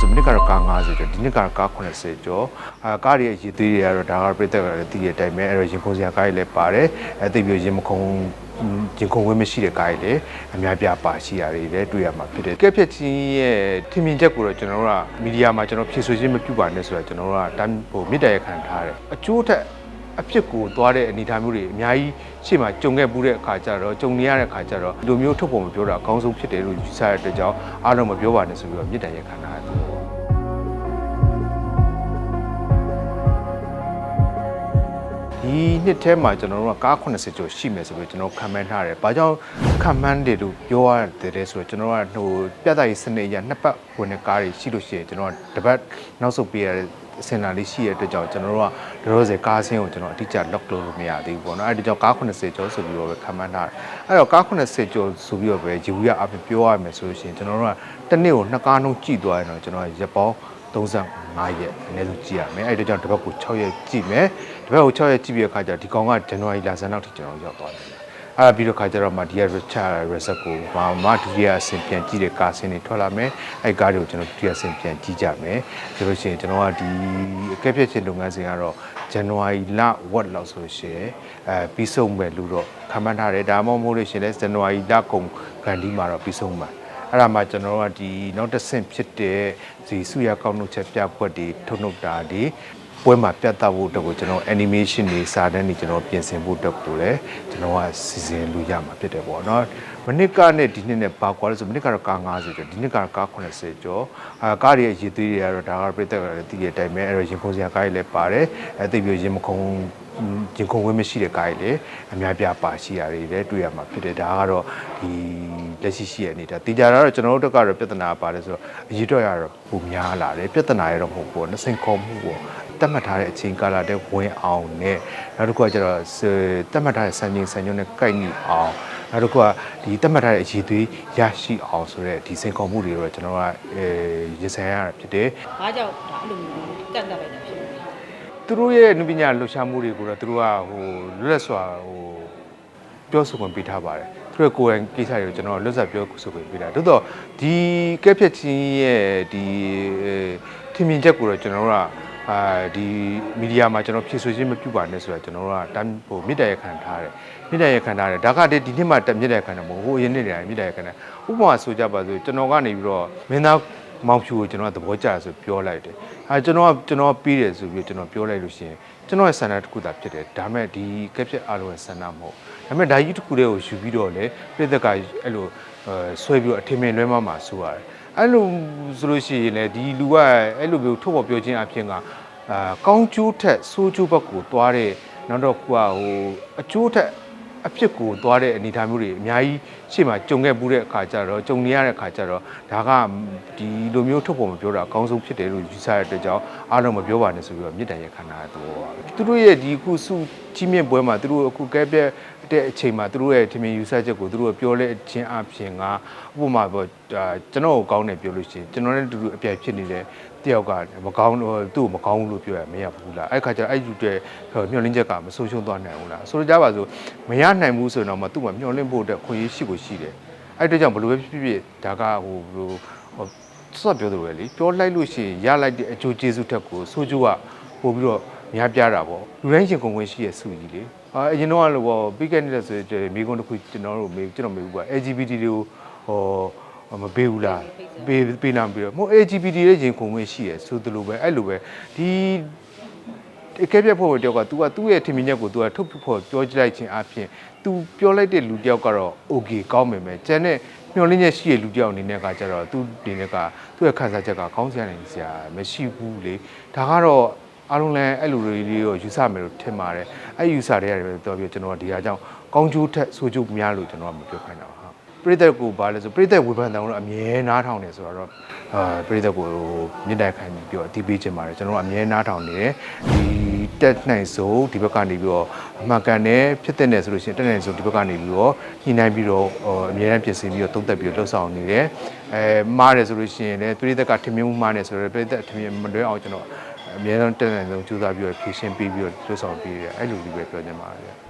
ဒီနှစ်ကတော့ကား90ကျော်ဒီနှစ်ကတော့ကား80ကျော်အာကားတွေရဲ့ရည်သွေးတွေကတော့ဒါကတော့ပြည်သက်ကလည်းတည်တဲ့အတိုင်းပဲအဲ့တော့ရင်ခုန်စရာကားတွေလည်းပါတယ်အဲသိပြီးရင်မခုန်ရင်ခုန်ဝင်းမရှိတဲ့ကားတွေလည်းအများပြပါရှိရတယ်လည်းတွေ့ရမှာဖြစ်တယ်ကဲဖြက်ချင်းရဲ့ထင်မြင်ချက်ကိုတော့ကျွန်တော်တို့ကမီဒီယာမှာကျွန်တော်ဖြည့်ဆွေခြင်းမပြုပါနဲ့ဆိုတော့ကျွန်တော်တို့ကတမ်းဟိုမြစ်တရခံထားတယ်အကျိုးထက်အဖြစ်ကိုသွားတဲ့အနေအထားမျိုးတွေအများကြီးရှေ့မှာကြုံခဲ့ပူးတဲ့အခါကျတော့ကြုံနေရတဲ့အခါကျတော့ဒီလိုမျိုးထုတ်ဖို့မပြောတာအကောင်းဆုံးဖြစ်တယ်လို့ယူဆရတဲ့အတွက်ကြောင့်အားလုံးမပြောပါနဲ့ဆိုပြီးတော့မြစ်တန်ရဲ့ခန္ဓာရတယ် ဒီနှစ်ထဲမှာကျွန်တော်တို့ကကား80ကျော်ရှိမယ်ဆိုပြီးကျွန်တော်ခံမှန်းထားတယ်။ဘာကြောင့်ခံမှန်းတယ်လို့ပြောရတယ်လဲဆိုတော့ကျွန်တော်ကဟိုပြတ်သားရေးစနစ်အရနှစ်ပတ်ဝင်တဲ့ကားတွေရှိလို့ရှိရင်ကျွန်တော်ကတပတ်နောက်ဆုတ်ပေးရတဲ့အစင်လာလေးရှိရတဲ့အတွက်ကြောင့်ကျွန်တော်တို့ကဒရောစေကားဆင်းကိုကျွန်တော်အတိအကျ lock လုပ်လို့မရသေးဘူးပေါ့နော်။အဲဒီကြောင့်ကား80ကျော်ဆိုပြီးတော့ပဲခံမှန်းထားတယ်။အဲတော့ကား80ကျော်ဆိုပြီးတော့ပဲဂျီဝီကအပြင်ပြောရမယ်ဆိုလို့ရှိရင်ကျွန်တော်တို့ကတစ်နေ့ကိုနှစ်ကားနှုန်းကြည့်သွားရင်တော့ကျွန်တော်ကရက်ပေါင်း 35ရက်အနည်းဆုံးကြည့်ရမယ်အဲ့ဒါကြောင့်တစ်ပတ်ကို6ရက်ကြည့်မယ်တစ်ပတ်ကို6ရက်ကြည့်ပြီးတဲ့အခါကျဒီကောင်ကဇန်နဝါရီလဆန်းလောက်ထိကျွန်တော်ရောက်သွားတယ်အဲ့ဒါပြီးတော့ခါကျတော့မှဒီရ Richard Reset ကိုဘာမှဒုတိယအဆင့်ပြန်ကြည့်တဲ့ကားဆင်းတွေထွက်လာမယ်အဲ့ကားတွေကိုကျွန်တော်ဒုတိယအဆင့်ပြန်ကြည့်ကြမယ်ဆိုလို့ရှိရင်ကျွန်တော်ကဒီအကဲဖြတ်ခြင်းလုပ်ငန်းစဉ်ကတော့ဇန်နဝါရီလဝက်လောက်ဆိုလို့ရှိရင်အဲပြီးဆုံးမယ်လို့တော့ခံမှန်းထားတယ်ဒါမှမဟုတ်လို့ရှိရင်လည်းဇန်နဝါရီလကုန်ကန်ဒီမှာတော့ပြီးဆုံးမှာ အဲ့ဒါမှကျွန်တော်တို့ကဒီနောက်တစ်ဆင့်ဖြစ်တဲ့ဒီစုရကောက်နှုတ်ချက်ပြပွက်တွေထုတ်နှုတ်တာဒီပွဲမှာပြသဖို့အတွက်ကိုကျွန်တော် animation တွေစာတန်းတွေကျွန်တော်ပြင်ဆင်ဖို့အတွက်ကိုလည်းကျွန်တော်ကစီစဉ်လို့ရမှာဖြစ်တယ်ပေါ့နော်မနစ်ကနဲ့ဒီနှစ်နဲ့ပါကွာလို့ဆိုမနစ်ကတော့ကား90ကျော်ဒီနှစ်ကတော့ကား80ကျော်အာကားတွေရဲ့ရည်သွေးတွေကတော့ဒါကတော့ပြည်သက်ကလည်းတည်တဲ့အတိုင်းပဲအဲ့တော့ရင်ခုန်စရာကားတွေလည်းပါတယ်အဲသိပြီးရင်မခုန်ရင်ခုန်ဝင်းမရှိတဲ့ကားတွေလည်းအများပြပါရှိရတယ်လည်းတွေ့ရမှာဖြစ်တယ်ဒါကတော့ဒီလက်ရှိရှိရနေတာတည်ကြတာတော့ကျွန်တော်တို့ကတော့ပြဿနာပါတယ်ဆိုတော့အရေးတော့ရတော့ပုံများလာတယ်ပြဿနာရတော့မဟုတ်ဘူးနှစိန်ခေါ်မှုပေါ့တတ်မှတ်ထားတဲ့အချိန်ကာလတည်းဝင်အောင်နဲ့နောက်တစ်ခုကကျတော့တတ်မှတ်ထားတဲ့စံချိန်စံညွှန်းနဲ့ကိုက်ညီအောင် နောက်တစ်ခုကဒီတတ်မှတ်ထားတဲ့အရေးသွေးရရှိအောင်ဆိုတဲ့ဒီစိန်ခေါ်မှုတွေတော့ကျွန်တော်ကအဲရင်ဆိုင်ရတာဖြစ်တယ်ဘာကြောင့်ဒါအဲ့လိုမျိုးကန့်သတ်လိုက်တာဖြစ်လဲသူတို့ရဲ့နုပညာလှူရှားမှုတွေကိုတော့သူတို့ကဟိုလွတ်လပ်စွာဟိုပြောဆိုခွင့်ပေးထားပါတယ်သူတို့ကိုယ်တိုင်ကိစ္စတွေကိုကျွန်တော်လွတ်လပ်ပြောဆိုခွင့်ပေးတာတိုးတော့ဒီကက်ဖြက်ချင်းရဲ့ဒီထင်မြင်ချက်ကိုတော့ကျွန်တော်တို့ကအာ ဒီမီဒီယာမှာကျွန်တော်ဖြည့်ဆွေးခြင်းမပြုပါနဲ့ဆိုတာကျွန်တော်တို့ကတမ်းဟိုမြစ်တရခံထားတယ်မြစ်တရခံထားတယ်ဒါကတည်းဒီနှစ်မှတက်မြစ်တရခံတယ်မဟုတ်ဟိုအရင်နှစ်တည်းမြစ်တရခံတယ်ဥပမာဆိုကြပါစို့ကျွန်တော်ကနေပြီးတော့မင်းသားမောင်ဖြူကိုကျွန်တော်ကသဘောကျတယ်ဆိုပြောလိုက်တယ်အဲကျွန်တော်ကကျွန်တော်ပြီးတယ်ဆိုပြီးကျွန်တော်ပြောလိုက်လို့ရှိရင်ကျွန်တော်ရဲ့ဆန္ဒတစ်ခုသာဖြစ်တယ်ဒါမဲ့ဒီကက်ဖြက်အားလုံးရဲ့ဆန္ဒမဟုတ်ဒါမဲ့ဒါကြီးတစ်ခုတည်းကိုယူပြီးတော့လေပြည်သက်ကအဲ့လိုဆွဲပြီးတော့အထင်မြင်လွဲမှမှာဆိုရတယ် အဲ့လိုဆိုလို့ရှိရင်လေဒီလူကအဲ့လိုမျိုးထုတ်ဖော်ပြောခြင်းအဖြစ်ကအာကောင်းကျိုးထက်ဆိုးကျိုးဘက်ကိုသွားတဲ့နောက်တော့ကိုကဟိုအကျိုးထက်အဖြစ်ကိုသွားတဲ့အနေအထားမျိုးတွေအများကြီးရှေ့မှာကြုံခဲ့ပူးတဲ့အခါကျတော့ကြုံနေရတဲ့အခါကျတော့ဒါကဒီလိုမျိုးထုတ်ဖို့မပြောတာအကောင်းဆုံးဖြစ်တယ်လို့ယူဆရတဲ့အတွက်ကြောင့်အားလုံးမပြောပါနဲ့ဆိုပြီးတော့မြစ်တန်ရဲ့ခန္ဓာသဘောပါပဲသူတို့ရဲ့ဒီခုစုကြီးမြင့်ပွဲမှာသူတို့အခုကဲပြက်တဲ့အချိန်မှာသူတို့ရဲ့ထင်မြင်ယူဆချက်ကိုသူတို့ပြောလဲခြင်းအပြင်ကဥပမာပေါ့ဒါ ကျွန်တော်ကိုကောင်းတယ်ပြောလို့ရှိရင်ကျွန်တော်နဲ့တူတူအပြိုင်ဖြစ်နေတဲ့တယောက်ကမကောင်းတော့သူ့ကိုမကောင်းဘူးလို့ပြောရမရဘူးလားအဲ့ခါကျတော့အဲ့ယူတဲ့မျှော်လင့်ချက်ကမဆုံးရှုံးသွားနိုင်ဘူးလားဆိုတော့ကြပါစို့မရနိုင်ဘူးဆိုရင်တော့မှသူ့မှာမျှော်လင့်ဖို့အတွက်ခွင့်ရရှိကိုရှိတယ်အဲ့အတွက်ကြောင့်ဘယ်လိုပဲဖြစ်ဖြစ်ဒါကဟိုဘယ်လိုဟိုစောပြောသလိုပဲလေပြောလိုက်လို့ရှိရင်ရလိုက်တဲ့အကျိုးကျေးဇူးထက်ကိုဆိုးကျိုးကပို့ပြီးတော့များပြားတာပေါ့လူတိုင်းရှင်ကုန်ဝင်ရှိရဲ့စုကြီးလေအာအရင်တော့လို့ပေါ့ပြီးခဲ့တဲ့ဆိုရင်မိကုန်းတစ်ခုကျွန်တော်တို့မေးကျွန်တော်မေးဘူးက LGBT တွေကိုဟော မပေးဘူးလားပေးပေးလာပြီးတော့မဟုတ် LGBT ရဲ့ရင်ခုန်ဝင်ရှိရဆိုသလိုပဲအဲ့လိုပဲဒီအကဲပြတ်ဖို့တယောက်က तू ကသူ့ရဲ့ထင်မြင်ချက်ကို तू ကထုတ်ဖို့ပြောကြလိုက်ခြင်းအပြင် तू ပြောလိုက်တဲ့လူတယောက်ကတော့ okay ကောင်းမယ်မယ်ကျန်တဲ့မျောလင်းချက်ရှိတဲ့လူတယောက်အနေနဲ့ကကျတော့သူဒီနေ့ကသူ့ရဲ့ခံစားချက်ကခေါင်းစရာနေစရာမရှိဘူးလေဒါကတော့အားလုံးလည်းအဲ့လိုတွေလေးကိုယူဆမယ်လို့ထင်ပါတယ်အဲ့ယူဆတွေရတယ်တော့ပြောကျွန်တော်ကဒီဟာကြောင့်ကောင်းကျိုးထက်ဆိုးကျိုးများလို့ကျွန်တော်ကမပြောခိုင်းတာပါ ပရိသတ်ကိုပါလဲဆိုပရိသတ်ဝေဖန်တယ်တော့အမြဲနားထောင်နေဆိုတော့အာပရိသတ်ကိုမြင့်တိုက်ခိုင်းပြီးပြောအတီးပေးခြင်းပါတယ်ကျွန်တော်ကအမြဲနားထောင်နေတယ်ဒီတက်နိုင်ဆိုဒီဘက်ကနေပြီးတော့အမှန်ကန်တယ်ဖြစ်တဲ့နယ်ဆိုလို့ရှိရင်တက်နိုင်ဆိုဒီဘက်ကနေပြီးတော့ညှိနှိုင်းပြီးတော့အမြဲတမ်းပြင်ဆင်ပြီးတော့သုံးသက်ပြီးတော့လှုပ်ဆောင်နေတယ်အဲမားတယ်ဆိုလို့ရှိရင်လည်းပရိသတ်ကထင်မြင်မှုမားနေဆိုတော့ပရိသတ်ထင်မြင်မလွဲအောင်ကျွန်တော်အမြဲတမ်းတက်နိုင်ဆုံးကြိုးစားပြီးတော့ဖြည့်ရှင်းပြီးပြီးတော့လှုပ်ဆောင်ပြီးတယ်အဲ့လိုလေးပဲပြောချင်ပါတယ်